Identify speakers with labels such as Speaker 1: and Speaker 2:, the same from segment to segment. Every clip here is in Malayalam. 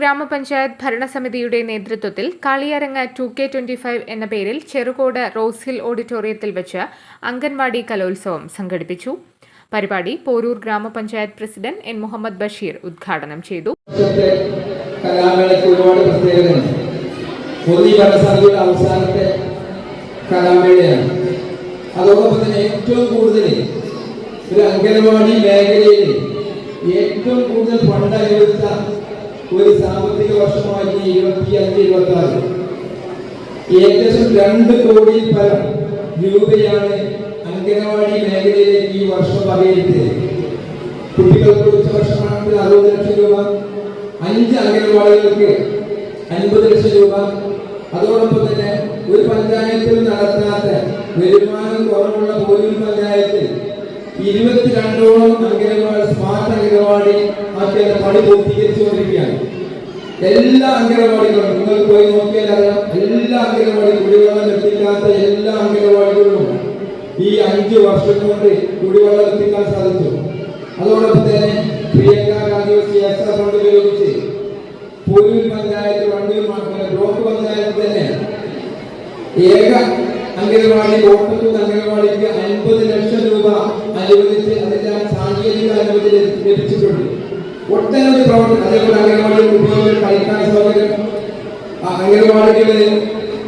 Speaker 1: ഗ്രാമപഞ്ചായത്ത് ഭരണസമിതിയുടെ നേതൃത്വത്തിൽ Kaliyarangu two K twenty five എന്ന പേരിൽ ചെറുകോട് റോസ് ഹിൽ ഓഡിറ്റോറിയത്തിൽ വെച്ച് അംഗൻവാടി കലോത്സവം സംഘടിപ്പിച്ചു. പരിപാടി പോരൂർ ഗ്രാമപഞ്ചായത്ത് പ്രസിഡന്റ് എൻ മുഹമ്മദ് ബഷീർ ഉദ്ഘാടനം ചെയ്തു.
Speaker 2: ഒരു അംഗനവാടി മേഖലയിൽ ഏറ്റവും കൂടുതൽ ഫണ്ട് അനുവദിച്ച ഒരു സാമ്പത്തിക വർഷമായിരുന്നു ഇരുപത്തി അഞ്ച് ഇരുപത്തി ആറ് ഏകദേശം രണ്ട് കോടി പരം രൂപയാണ് അംഗനവാടി മേഖലയിലേക്ക് ഈ വർഷം വകയിരുത്തിയത്. കുട്ടികൾക്ക് ഉച്ചഭക്ഷണത്തിന് അറുപത് ലക്ഷം രൂപ അഞ്ച് അംഗനവാടികൾക്ക് അൻപത് ലക്ഷം രൂപ. അതോടൊപ്പം തന്നെ ഒരു പഞ്ചായത്തിൽ നടത്താത്ത വരുമാനം കുറവുള്ള പോലും പഞ്ചായത്തിൽ ഇരുപത്തിരണ്ടോളം അംഗനവാടി സ്മാർട്ട് അംഗനവാടി അദ്ദേഹം പണി പൂർത്തീകരിച്ചുകൊണ്ടിരിക്കുകയാണ്. എല്ലാ അംഗനവാടികളും നിങ്ങൾ പോയി നോക്കിയാൽ എല്ലാ അംഗനവാടി കുടിവെള്ളം എത്തിക്കാത്ത എല്ലാ അംഗനവാടികളും ഈ അഞ്ച് വർഷം കൊണ്ട് കുടിവെള്ളം എത്തിക്കാൻ സാധിച്ചു. അതോടൊപ്പം തന്നെ പ്രിയങ്ക ഗാന്ധി എസ് ഫണ്ട് ഉപയോഗിച്ച് പൂരൂർ പഞ്ചായത്ത് വണ്ടൂർ ബ്ലോക്ക് പഞ്ചായത്ത് തന്നെ ഏക അംഗനവാടി ഓട്ടത്തുന്ന അംഗനവാടിക്ക് ലഭി- ലഭിച്ചിട്ടുണ്ട് ഒട്ടനവധി പ്രവർത്തനം അതേപോലെ അംഗനവാടി കുട്ടികൾക്ക് കളിക്കാൻ സൗകര്യം ആ അംഗനവാടികളിൽ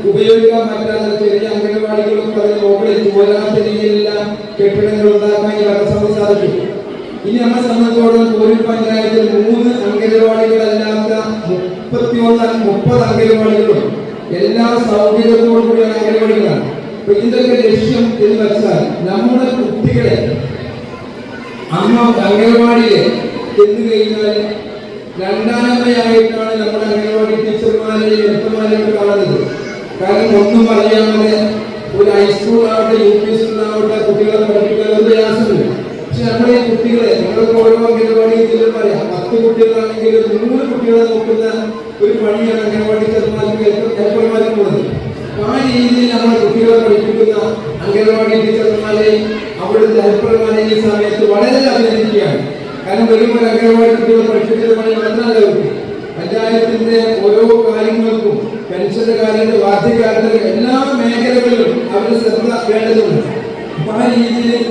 Speaker 2: ഉപയോഗിക്കാൻ പറ്റാത്ത ചെറിയ അംഗനവാടികളും അതിന് മുകളിൽ പോരാത്ത രീതിയിലുള്ള കെട്ടിടങ്ങൾ ഉണ്ടാക്കാൻ ഈ സാധിക്കും ഇനി നമ്മളെ സംബന്ധിച്ചോളം പോലീസ് പഞ്ചായത്തിൽ മൂന്ന് അംഗനവാടികളല്ലാത്ത മുപ്പത്തിയൊന്ന് മുപ്പത് അംഗനവാടികളും എല്ലാ സൗകര്യത്തോടു കൂടിയ അംഗനവാടികളാണ് അപ്പൊ ഇതിന്റെയൊക്കെ ലക്ഷ്യം എന്ന് വെച്ചാൽ നമ്മുടെ കുട്ടികളെ അമ്മ അംഗനവാടിയെ ചെന്ന് കഴിഞ്ഞാൽ രണ്ടാമയായിട്ടാണ് നമ്മുടെ അംഗനവാടി ടീച്ചർമാരെയും എത്തമാരെയും കാണുന്നത്. കാരണം ഒന്നും അറിയാതെ ഒരു ഹൈസ്കൂൾ ആവട്ടെ യു പി സ്കൂൾ ആവട്ടെ കുട്ടികളെ പഠിപ്പിക്കാൻ ഒരു പ്രയാസമില്ല. പക്ഷെ നമ്മുടെ ഈ കുട്ടികളെ നമ്മൾ ഓരോ അംഗനവാടിയിൽ ചെല്ലും പറയാം പത്ത് കുട്ടികളാണെങ്കിൽ ഒരു നൂറ് കുട്ടികളെ നോക്കുന്ന ഒരു പണിയാണ് അംഗനവാടി ടീച്ചർമാർക്ക് ഹെൽപ്പർമാർക്കുള്ളത് അപ്പൊ ആ രീതിയിൽ നമ്മൾ കുട്ടികളെ പഠിപ്പിക്കുന്ന അംഗനവാടി ടീച്ചർമാരെയും അവിടുത്തെ ഹെൽപ്പർമാരെ ഈ സമയത്ത് വളരെ അഭിനന്ദിക്കുകയാണ്. കാരണം വരുമ്പോൾ അംഗനവാടി മാത്രമല്ല കുട്ടി പഞ്ചായത്തിന്റെ ഓരോ കാര്യങ്ങൾക്കും പെൻഷന്റെ കാര്യങ്ങൾ വാർദ്ധക്യകാലത്ത് എല്ലാ മേഖലകളിലും അവർ ശ്രദ്ധ വേണ്ടതുണ്ട്. അപ്പൊ ആ രീതിയിൽ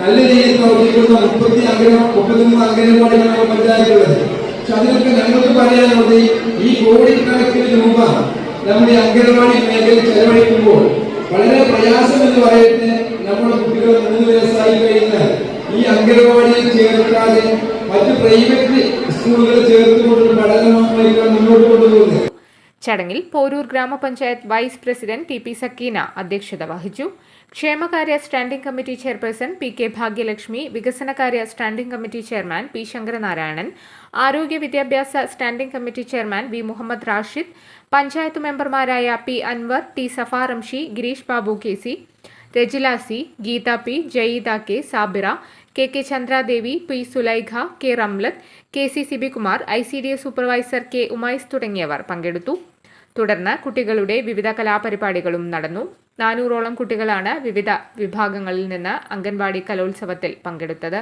Speaker 2: നല്ല രീതിയിൽ പ്രവർത്തിക്കുന്ന മുപ്പത്തി അംഗന മുപ്പത്തിമൂന്ന് അംഗനവാടികളാണ് പഞ്ചായത്തുള്ളത്. പക്ഷെ അതിനൊക്കെ ഞങ്ങൾക്ക് പറയാനുള്ളത് ഈ കോടിക്കണക്കിന് രൂപ നമ്മുടെ അംഗനവാടി മേഖലയിൽ ചെലവഴിക്കുമ്പോൾ വളരെ പ്രയാസം എന്ന് പറയട്ടെ നമ്മുടെ കുട്ടികൾ മൂന്ന് വയസ്സായി കഴിഞ്ഞ് ഈ അംഗനവാടിയിൽ ചേർക്കാതെ മറ്റ് പ്രൈവറ്റ് സ്കൂളുകൾ ചേർത്തുകൊണ്ട് പഠനമായിരിക്കണം മുന്നോട്ട് കൊണ്ടുപോകുന്നത്.
Speaker 1: ചടങ്ങിൽ പോരൂർ ഗ്രാമപഞ്ചായത്ത് vice president T P Sakkeena അധ്യക്ഷത വഹിച്ചു. ക്ഷേമകാര്യ standing committee chairperson P K Bhagyalakshmi വികസനകാര്യ standing committee chairman P Sankaranarayanan ആരോഗ്യ വിദ്യാഭ്യാസ standing committee chairman V Muhammad Rashid panchayat മെമ്പർമാരായ P Anwar T Safaramshi Girish Babu K C Rajila C Geetha P Jayeeda K Sabira K K Chandradevi P Sulaikha K Ramlath K C Sibikumar I C D S supervisor K Umais തുടങ്ങിയവർ പങ്കെടുത്തു. തുടർന്ന് കുട്ടികളുടെ വിവിധ കലാപരിപാടികളും നടന്നു. നാനൂറോളം കുട്ടികളാണ് വിവിധ വിഭാഗങ്ങളിൽ നിന്ന് അംഗൻവാടി കലോത്സവത്തിൽ പങ്കെടുത്തത്.